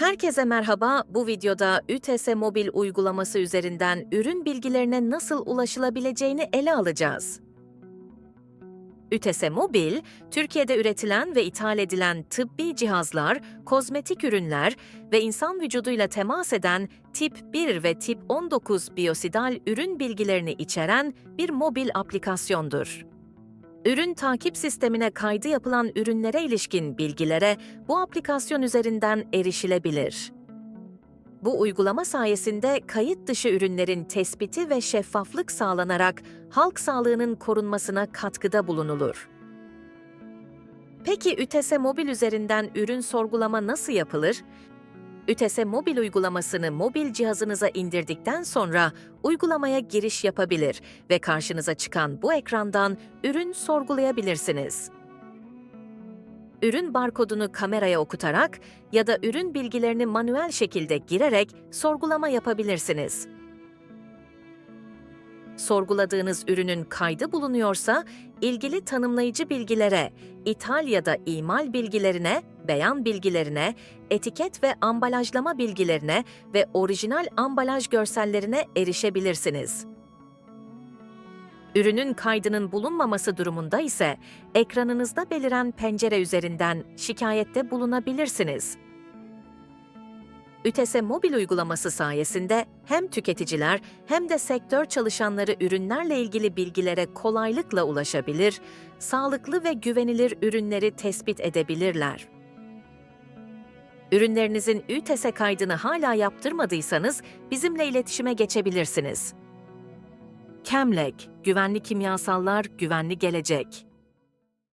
Herkese merhaba. Bu videoda ÜTS Mobil uygulaması üzerinden ürün bilgilerine nasıl ulaşılabileceğini ele alacağız. ÜTS Mobil, Türkiye'de üretilen ve ithal edilen tıbbi cihazlar, kozmetik ürünler ve insan vücuduyla temas eden tip 1 ve tip 19 biyosidal ürün bilgilerini içeren bir mobil aplikasyondur. Ürün takip sistemine kaydı yapılan ürünlere ilişkin bilgilere bu aplikasyon üzerinden erişilebilir. Bu uygulama sayesinde kayıt dışı ürünlerin tespiti ve şeffaflık sağlanarak halk sağlığının korunmasına katkıda bulunulur. Peki ÜTS Mobil üzerinden ürün sorgulama nasıl yapılır? ÜTS Mobil uygulamasını mobil cihazınıza indirdikten sonra uygulamaya giriş yapabilir ve karşınıza çıkan bu ekrandan ürün sorgulayabilirsiniz. Ürün barkodunu kameraya okutarak ya da ürün bilgilerini manuel şekilde girerek sorgulama yapabilirsiniz. Sorguladığınız ürünün kaydı bulunuyorsa, ilgili tanımlayıcı bilgilere, ithal ya da imal bilgilerine, beyan bilgilerine, etiket ve ambalajlama bilgilerine ve orijinal ambalaj görsellerine erişebilirsiniz. Ürünün kaydının bulunmaması durumunda ise ekranınızda beliren pencere üzerinden şikayette bulunabilirsiniz. ÜTS mobil uygulaması sayesinde hem tüketiciler hem de sektör çalışanları ürünlerle ilgili bilgilere kolaylıkla ulaşabilir, sağlıklı ve güvenilir ürünleri tespit edebilirler. Ürünlerinizin ÜTS kaydını hala yaptırmadıysanız bizimle iletişime geçebilirsiniz. Kemlek, güvenli kimyasallar, güvenli gelecek.